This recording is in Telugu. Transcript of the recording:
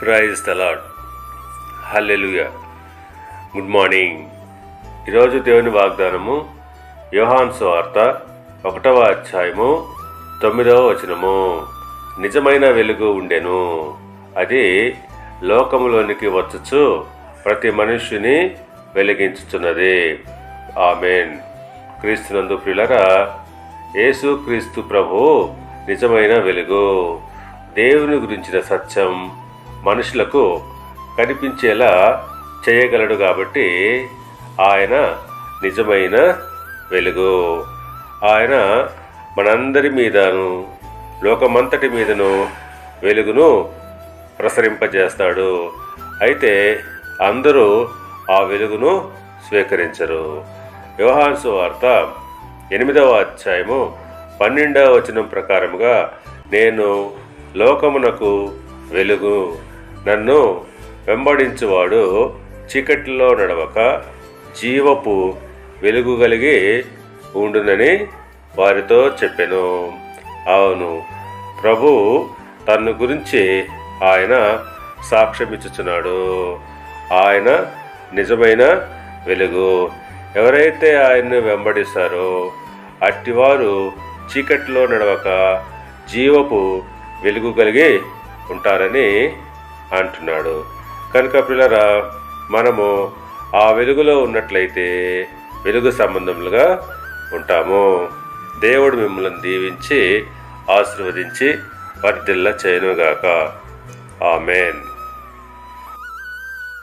Praise the Lord good morning ఈరోజు దేవుని వాగ్దానము యోహాన్ వార్త ఒకటవ అధ్యాయము తొమ్మిదవ వచనము. నిజమైన వెలుగు ఉండెను. అది లోకములోనికి వచ్చుచు ప్రతి మనుష్యుని వెలిగించుచున్నది. ఆమెన్. క్రీస్తునందు ప్రియులరా యేసు క్రీస్తు ప్రభు నిజమైన వెలుగు. దేవుని గురించిన సత్యం మనుషులకు కనిపించేలా చేయగలడు కాబట్టి ఆయన నిజమైన వెలుగు. ఆయన మనందరి మీదను లోకమంతటి మీదను వెలుగును ప్రసరింపజేస్తాడు. అయితే అందరూ ఆ వెలుగును స్వీకరించరు. వ్యవహాన్సు వార్త ఎనిమిదవ అధ్యాయము పన్నెండవ వచనం ప్రకారముగా నేను లోకమునకు వెలుగు. నన్ను వెంబడించువాడు చీకటిలో నడవక జీవపు వెలుగు కలిగి ఉండునని వారితో చెప్పెను. అవును ప్రభు తన్ను గురించి ఆయన సాక్ష్యమిచ్చుచున్నాడు. ఆయన నిజమైన వెలుగు. ఎవరైతే ఆయన్ను వెంబడిస్తారో అట్టివారు చీకటిలో నడవక జీవపు వెలుగు కలిగి ఉంటారని అంటున్నాడు. కనుక పిల్లరా మనము ఆ వెలుగులో ఉన్నట్లయితే వెలుగు సంబంధములుగా ఉంటాము. దేవుడు మిమ్మల్ని దీవించి ఆశీర్వదించి వర్ధిల్ల చేయనుగాక. ఆమెన్.